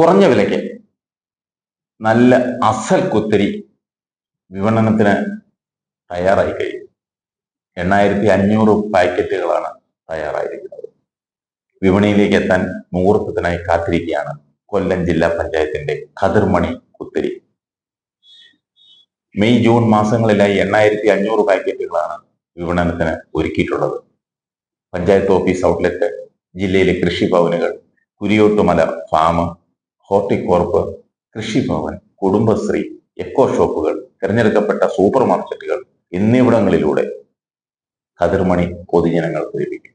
കുറഞ്ഞ വിലയ്ക്ക് നല്ല അസൽ കുത്തരി വിപണനത്തിന് തയ്യാറായി കഴിയും. എണ്ണായിരത്തി അഞ്ഞൂറ് പാക്കറ്റുകളാണ് തയ്യാറായിരിക്കുന്നത്. വിപണിയിലേക്ക് എത്താൻ മുഹൂർത്തത്തിനായി കാത്തിരിക്കുകയാണ് കൊല്ലം ജില്ലാ പഞ്ചായത്തിന്റെ കതിർമണി കുത്തിരി. മെയ് ജൂൺ മാസങ്ങളിലായി എണ്ണായിരത്തി അഞ്ഞൂറ് പാക്കറ്റുകളാണ് വിപണനത്തിന് ഒരുക്കിയിട്ടുള്ളത്. പഞ്ചായത്ത് ഓഫീസ് ഔട്ട്ലെറ്റ് ജില്ലയിലെ കൃഷിഭവനുകൾ കുരിയോട്ടുമല ഫാം ഹോർട്ടിക്കോർപ്പ് കൃഷിഭവൻ കുടുംബശ്രീ എക്കോ ഷോപ്പുകൾ തിരഞ്ഞെടുക്കപ്പെട്ട സൂപ്പർ മാർക്കറ്റുകൾ എന്നിവിടങ്ങളിലൂടെ കതിർമണി പൊതുജനങ്ങൾക്ക് ലഭിക്കും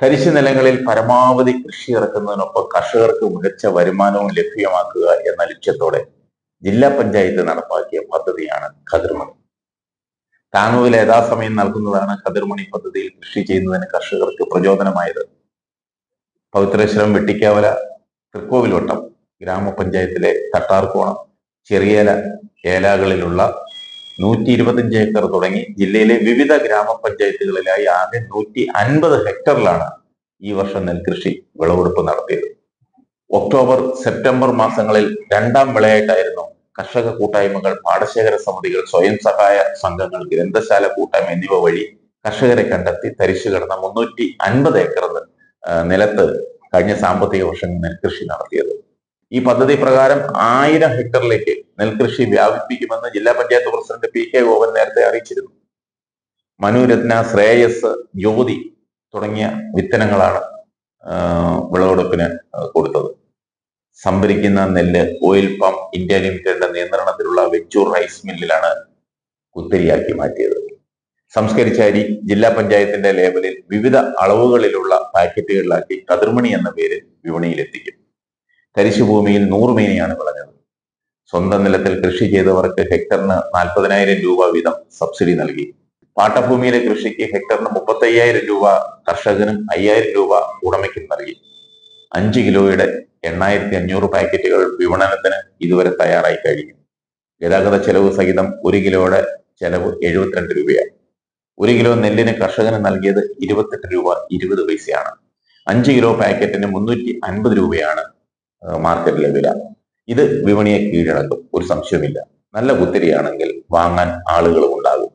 തരിശു നിലങ്ങളിൽ പരമാവധി കൃഷി ഇറക്കുന്നതിനൊപ്പം കർഷകർക്ക് മികച്ച വരുമാനവും ലഭ്യമാക്കുക എന്ന ലക്ഷ്യത്തോടെ ജില്ലാ പഞ്ചായത്ത് നടപ്പാക്കിയ പദ്ധതിയാണ് കതിർമണി. താങ്ങുവില യഥാസമയം നൽകുന്നതാണ് കതിർമണി പദ്ധതിയിൽ കൃഷി ചെയ്യുന്നതിന് കർഷകർക്ക് പ്രചോദനമായത്. പവിത്രശ്രം വെട്ടിക്കാവല തൃക്കോവിൽവട്ടം ഗ്രാമപഞ്ചായത്തിലെ തട്ടാർക്കോണം ചെറിയേല ഏലാകളിലുള്ള നൂറ്റി ഇരുപത്തിയഞ്ച് ഏക്കർ തുടങ്ങി ജില്ലയിലെ വിവിധ ഗ്രാമപഞ്ചായത്തുകളിലായി ആകെ നൂറ്റി അൻപത് ഹെക്ടറിലാണ് ഈ വർഷം നെൽകൃഷി വിളവെടുപ്പ് നടത്തിയത്. ഒക്ടോബർ സെപ്റ്റംബർ മാസങ്ങളിൽ രണ്ടാം വിളയായിട്ടായിരുന്നു കർഷക കൂട്ടായ്മകൾ പാടശേഖര സമിതികൾ സ്വയം സഹായ സംഘങ്ങൾ ഗ്രന്ഥശാല കൂട്ടായ്മ എന്നിവ വഴി കർഷകരെ കണ്ടെത്തി തരിശു കിടന്ന മുന്നൂറ്റി അൻപത് ഏക്കർ നിലത്ത് കഴിഞ്ഞ സാമ്പത്തിക വർഷം നെൽകൃഷി നടത്തിയത്. ഈ പദ്ധതി പ്രകാരം ആയിരം ഹെക്ടറിലേക്ക് നെൽകൃഷി വ്യാപിപ്പിക്കുമെന്ന് ജില്ലാ panchayat president P K Gopan നേരത്തെ അറിയിച്ചിരുന്നു. മനുരത്ന ശ്രേയസ് ജ്യോതി തുടങ്ങിയ വിത്തനങ്ങളാണ് വിളവെടുപ്പിന് കൊടുത്തത്. സംഭരിക്കുന്ന നെല്ല് ഓയിൽ പമ്പ് ഇന്ത്യ ലിമിറ്റഡിന്റെ നിയന്ത്രണത്തിലുള്ള വെച്ചൂർ റൈസ് മില്ലിലാണ് കുത്തരിയാക്കി മാറ്റിയത്. സംസ്കരിച്ച അരി ജില്ലാ പഞ്ചായത്തിന്റെ ലേബലിൽ വിവിധ അളവുകളിലുള്ള പാക്കറ്റുകളിലാക്കി കതിർമണി എന്ന പേര് വിപണിയിലെത്തിക്കും. തരിശുഭൂമിയിൽ നൂറുമേനിയാണ് വിളഞ്ഞത്. സ്വന്തം നിലത്തിൽ കൃഷി ചെയ്തവർക്ക് ഹെക്ടറിന് നാൽപ്പതിനായിരം രൂപ വീതം സബ്സിഡി നൽകി. പാട്ടഭൂമിയിലെ കൃഷിക്ക് ഹെക്ടറിന് മുപ്പത്തയ്യായിരം രൂപ കർഷകനും അയ്യായിരം രൂപ ഉടമയ്ക്കും നൽകി. അഞ്ച് കിലോയുടെ എണ്ണായിരത്തി അഞ്ഞൂറ് പാക്കറ്റുകൾ വിപണനത്തിന് ഇതുവരെ തയ്യാറായി കഴിഞ്ഞു. ഗതാഗത ചെലവ് സഹിതം ഒരു കിലോയുടെ ചെലവ് എഴുപത്തിരണ്ട് രൂപയാണ് ഒരു കിലോ നെല്ലിന് കർഷകന് നൽകിയത് ഇരുപത്തെട്ട് രൂപ ഇരുപത് പൈസയാണ്. അഞ്ച് കിലോ പാക്കറ്റിന് മുന്നൂറ്റി അൻപത് രൂപയാണ് മാർക്കറ്റിലെ വില. ഇത് വിപണിയെ കീഴടക്കും ഒരു സംശയമില്ല നല്ല കുത്തിരിയാണെങ്കിൽ വാങ്ങാൻ ആളുകളും ഉണ്ടാകും.